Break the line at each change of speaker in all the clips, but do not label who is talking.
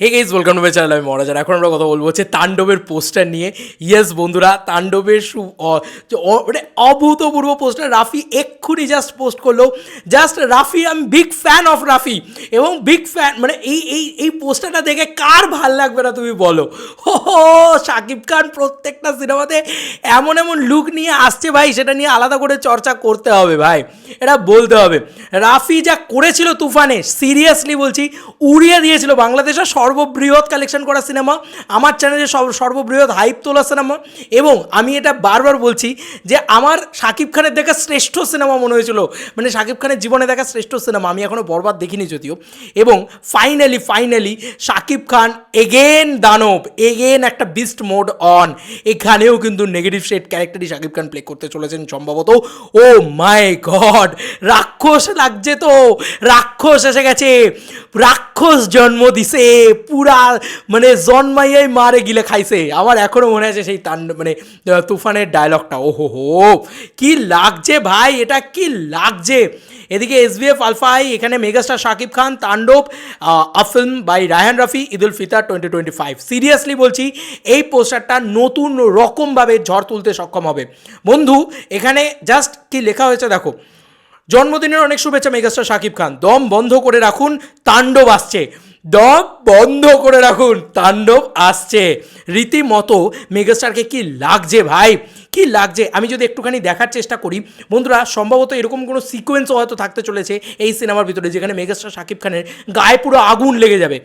Hey guys welcome to my channel আমি মহারাজার এখন আমরা কথা বলব হচ্ছে তাণ্ডবের পোস্টার নিয়ে। ইয়েস বন্ধুরা, তাণ্ডবের সু মানে অভূতপূর্ব পোস্টার রাফি এক্ষুনি জাস্ট পোস্ট করল। জাস্ট রাফি আমি বিগ ফ্যান অফ রাফি। এবং বিগ ফ্যান মানে এই এই এই পোস্টারটা দেখে কার ভালো লাগবে না তুমি বলো? হো শাকিব খান প্রত্যেকটা সিনেমাতে এমন এমন লুক নিয়ে আসছে ভাই, সেটা নিয়ে আলাদা করে চর্চা করতে হবে ভাই। এটা বলতে হবে। রাফি যা করেছিল তুফানে সিরিয়াসলি বলছি, উড়িয়ে দিয়েছিল বাংলাদেশের সর্ববৃহৎ কালেকশন করা সিনেমা আমার চ্যানেলে সব- সর্ববৃহৎ হাইপ তোলা সিনেমা এবং আমি এটা বারবার বলছি যে আমার শাকিব খানের দেখা শ্রেষ্ঠ সিনেমা মনে হয়েছিল। মানে শাকিব খানের জীবনে দেখা শ্রেষ্ঠ সিনেমা আমি এখনও বরবাদ দেখিনি যদিও। এবং finally finally Shakib Khan again দানব এগেন একটা বিস্ট মোড অন এখানেও কিন্তু নেগেটিভ শেড ক্যারেক্টারই শাকিব খান প্লে করতে চলেছেন সম্ভবত। ও মাই গড রাক্ষস লাগছে তো, রাক্ষস এসে গেছে। রাক্ষস জন্ম দিছে, পুরা মানে জন্মাইয়াই মারে গিলে খাইছে। আমার এখনও মনে আছে সেই তান মানে তুফানের ডায়লগটা ওহো হো কি লাগছে ভাই, এটা কি লাগছে? এদিকে এসবিএফ আলফাই এখানে megastar Shakib Khan, Tandav a film by Raihan Rafi, Eid ul Fitr twenty twenty five seriously বলছি, এই পোস্টারটা নতুন রকমভাবে ঝড় তুলতে সক্ষম হবে। বন্ধু, এখানে জাস্ট কি লেখা হয়েছে দেখো। জন্মদিনের অনেক শুভেচ্ছা মেগাস্টার শাকিব খান। দম বন্ধ করে রাখুন, তাণ্ডব আসছে। দম বন্ধ করে রাখুন, তাণ্ডব আসছে। রীতিমতো মেগাস্টারকে কি লাগছে ভাই? কি লাগছে? আমি যদি একটুখানি দেখার চেষ্টা করি, বন্ধুরা, সম্ভবত এরকম কোনো সিকোয়েন্সও হয়তো থাকতে চলেছে এই সিনেমার ভিতরে, যেখানে মেগাস্টার শাকিব খানের গায়ে পুরো আগুন লেগে যাবে।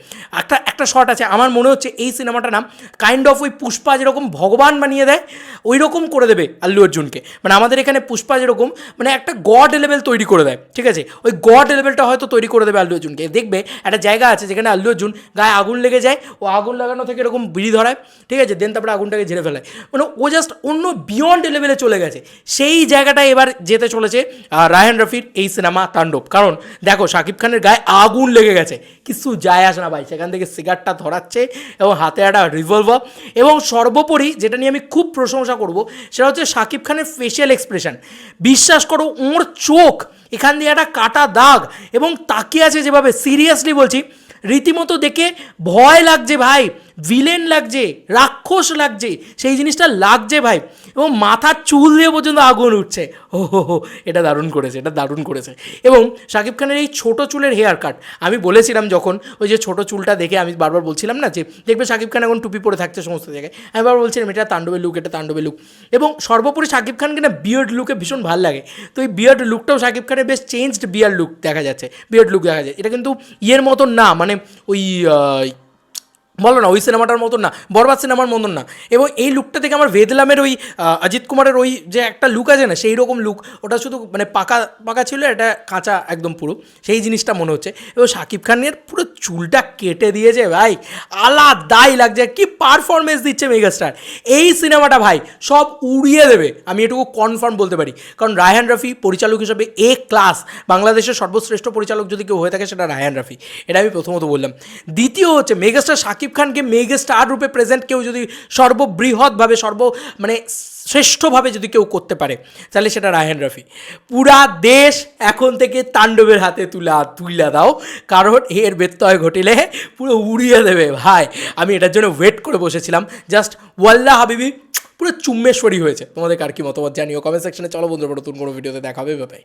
একটা একটা শট আছে, আমার মনে হচ্ছে এই সিনেমাটা নাম কাইন্ড অফ ওই পুষ্পা যেরকম ভগবান বানিয়ে দেয় ওই রকম করে দেবে আল্লু অর্জুনকে। মানে আমাদের এখানে পুষ্পা যেরকম মানে একটা গড লেভেল তৈরি করে দেয়, ঠিক আছে? ওই গড লেভেলটা হয়তো তৈরি করে দেবে আল্লু অর্জুনকে। দেখবে, একটা জায়গা আছে যেখানে আল্লু অর্জুন গায়ে আগুন লেগে যায়, ও আগুন লাগানো থেকে এরকম বিড়ি ধরায়, ঠিক আছে? দেন তারপরে আগুনটাকে ঝেড়ে ফেলায়। মানে ও জাস্ট অন্য বিয়ন্ড লেভেলে চলে গেছে। সেই জায়গাটায় এবার যেতে চলেছে রায়হান রফির এই সিনেমা তাণ্ডব। কারণ দেখো, শাকিব খানের গায়ে আগুন লেগে গেছে। কিছু যায় আসে না ভাই, সেখান থেকে সিগারটা ধরাচ্ছে এবং হাতে একটা রিভলভার এবং সর্বোপরি যেটা নিয়ে আমি খুব প্রশংসা করব, সেটা হচ্ছে শাকিব খানের ফেশিয়াল এক্সপ্রেশন বিশ্বাস করো, ওর চোখ, এখান দিয়ে একটা কাটা দাগ এবং তাকিয়ে আছে যেভাবে। সিরিয়াসলি বলছি, রীতিমতো দেখে ভয় লাগছে ভাই। ভিলেন লাগছে, রাক্ষস লাগছে, সেই জিনিসটা লাগছে ভাই। এবং মাথার চুল দিয়ে পর্যন্ত আগুন উঠছে। ও হো হো, এটা দারুণ করেছে, এটা দারুণ করেছে। এবং শাকিব খানের এই ছোট চুলের হেয়ার কাট আমি বলেছিলাম যখন ওই যে ছোট চুলটা দেখে আমি বারবার বলছিলাম না যে, দেখবে শাকিব খান এখন টুপি পরে থাকছে সমস্ত জায়গায়। আমি বারবার বলছিলাম, এটা তাণ্ডবের লুক এটা তাণ্ডবের লুক এবং সর্বোপরি শাকিব খানকে না বিয়ার্ড লুকে ভীষণ ভালো লাগে। তো এই বিয়ার্ড লুকটাও শাকিব খানের বেশ চেঞ্জড বিয়ার্ড লুক দেখা যাচ্ছে বিয়ার্ড লুক দেখা যায়। এটা কিন্তু ইয়ের মতন না মানে ওই বলো না, ওই সিনেমাটার মতন না, বরবাদ সিনেমার মতন না। এবং এই লুকটা থেকে আমার ভেদলামের ওই অজিত কুমারের ওই যে একটা লুক আছে না সেই রকম লুক ওটা শুধু মানে পাকা পাকা ছিল, এটা কাঁচা একদম পুরো, সেই জিনিসটা মনে হচ্ছে। এবং শাকিব খানের পুরো চুলটা কেটে দিয়েছে, ভাই, আলাদাই লাগছে, কি পারফরমেন্স দিচ্ছে মেগাস্টার। এই সিনেমাটা, ভাই, সব উড়িয়ে দেবে, আমি এটুকু কনফার্ম বলতে পারি। কারণ রায়হান রাফি পরিচালক হিসেবে এ ক্লাস বাংলাদেশের সর্বশ্রেষ্ঠ পরিচালক যদি কেউ হয়ে থাকে, সেটা রায়হান রাফি। এটা আমি প্রথমত বললাম। দ্বিতীয় হচ্ছে, মেগাস্টার শাকিব খানকে মেগা স্টার রূপে প্রেজেন্ট কেউ যদি সর্ববৃহৎভাবে, সর্ব মানে শ্রেষ্ঠভাবে যদি কেউ করতে পারে, তাহলে সেটা রায়হান রাফি। পুরা দেশ এখন থেকে তাণ্ডবের হাতে তুলা, তুইলা দাও, কারণ এর ব্যত্যয় ঘটিলে পুরো উড়িয়ে দেবে। ভাই, আমি এটার জন্য ওয়েট করে বসেছিলাম। জাস্ট ওয়াল্লা হাবিবি, পুরো চুম্বেশ্বরী হয়েছে। তোমাদের কার কি মতামত জানিও কমেন্ট সেকশনে। চলো বন্ধুরা, নতুন কোনো ভিডিওতে দেখা হবে। বাই